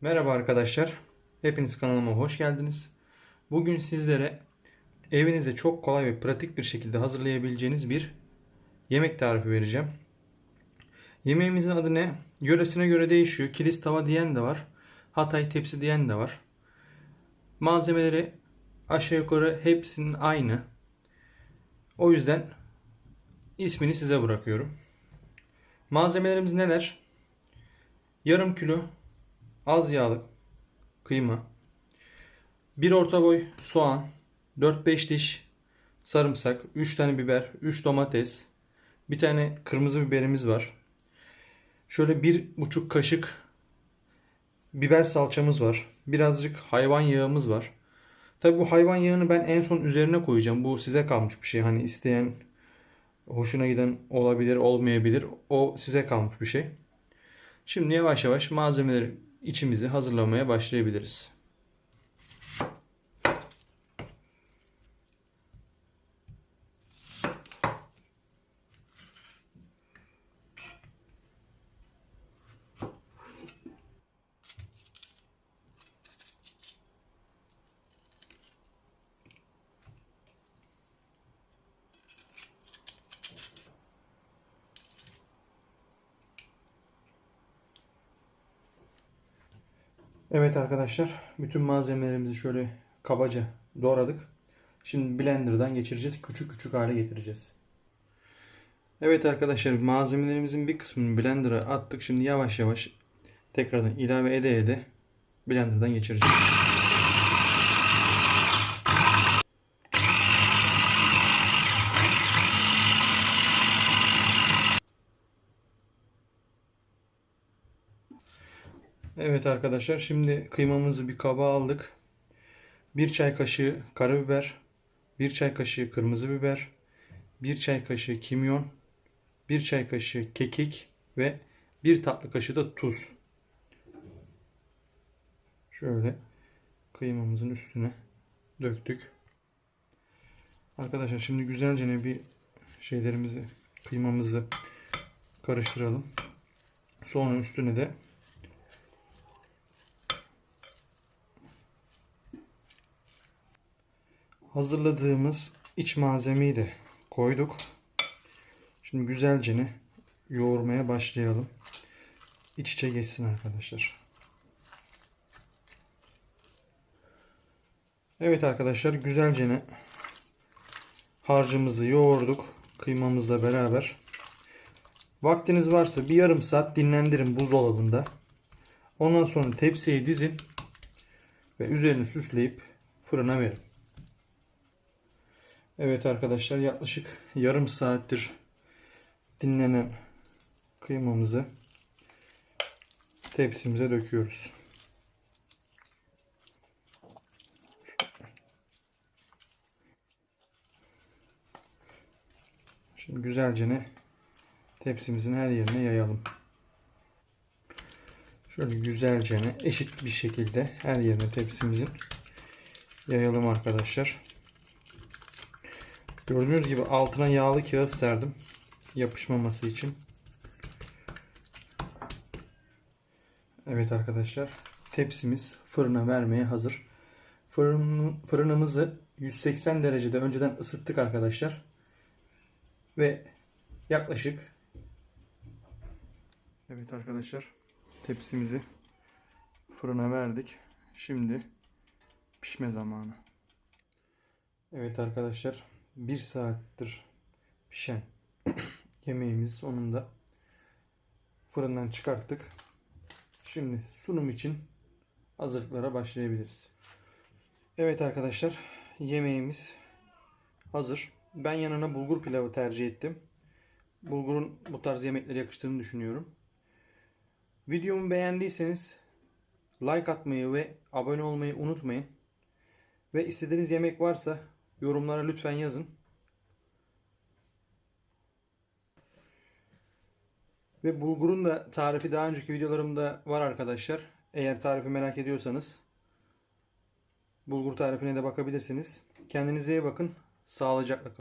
Merhaba arkadaşlar. Hepiniz kanalıma hoş geldiniz. Bugün sizlere evinizde çok kolay ve pratik bir şekilde hazırlayabileceğiniz bir yemek tarifi vereceğim. Yemeğimizin adı ne? Yöresine göre değişiyor. Kilis tava diyen de var. Hatay tepsi diyen de var. Malzemeleri aşağı yukarı hepsinin aynı. O yüzden ismini size bırakıyorum. Malzemelerimiz neler? Yarım kilo az yağlı kıyma, bir orta boy soğan, 4-5 diş sarımsak, 3 tane biber, 3 domates, bir tane kırmızı biberimiz var. Şöyle bir buçuk kaşık biber salçamız var. Birazcık hayvan yağımız var. Tabi bu hayvan yağını ben en son üzerine koyacağım. Bu size kalmış bir şey. Hani isteyen hoşuna giden olabilir, olmayabilir. O size kalmış bir şey. Şimdi yavaş yavaş malzemeleri içimizi hazırlamaya başlayabiliriz. Evet arkadaşlar, bütün malzemelerimizi şöyle kabaca doğradık. Şimdi blenderdan geçireceğiz, küçük küçük hale getireceğiz. Evet arkadaşlar, malzemelerimizin bir kısmını blender'a attık. Şimdi yavaş yavaş tekrardan ilave ede ede blenderdan geçireceğiz. Evet arkadaşlar şimdi kıymamızı bir kaba aldık. 1 çay kaşığı karabiber, 1 çay kaşığı kırmızı biber, 1 çay kaşığı kimyon, 1 çay kaşığı kekik ve 1 tatlı kaşığı da tuz. Şöyle kıymamızın üstüne döktük. Arkadaşlar şimdi güzelce bir şeylerimizi kıymamızı karıştıralım. Sonra üstüne de hazırladığımız iç malzemeyi de koyduk. Şimdi güzelce yoğurmaya başlayalım. İç içe geçsin arkadaşlar. Evet arkadaşlar güzelce harcımızı yoğurduk. Kıymamızla beraber. Vaktiniz varsa bir yarım saat dinlendirin buzdolabında. Ondan sonra tepsiye dizin ve üzerini süsleyip fırına verin. Evet arkadaşlar yaklaşık yarım saattir dinlenen kıymamızı tepsimize döküyoruz. Şimdi güzelce tepsimizin her yerine yayalım. Şöyle güzelce eşit bir şekilde her yerine tepsimizin yayalım arkadaşlar. Gördüğünüz gibi altına yağlı kağıt serdim. Yapışmaması için. Evet arkadaşlar. Tepsimiz fırına vermeye hazır. Fırın, fırınımızı 180 derecede önceden ısıttık arkadaşlar. Ve yaklaşık Evet arkadaşlar. Tepsimizi fırına verdik. Şimdi pişme zamanı. Evet arkadaşlar bir saattir pişen yemeğimiz sonunda fırından çıkarttık. Şimdi sunum için hazırlıklara başlayabiliriz. Evet arkadaşlar yemeğimiz hazır. Ben yanına bulgur pilavı tercih ettim. Bulgurun bu tarz yemeklere yakıştığını düşünüyorum. Videomu beğendiyseniz like atmayı ve abone olmayı unutmayın. Ve istediğiniz yemek varsa Yorumlara lütfen yazın. Ve bulgurun da tarifi daha önceki videolarımda var arkadaşlar. Eğer tarifi merak ediyorsanız bulgur tarifine de bakabilirsiniz. Kendinize iyi bakın. Sağlıcakla kalın.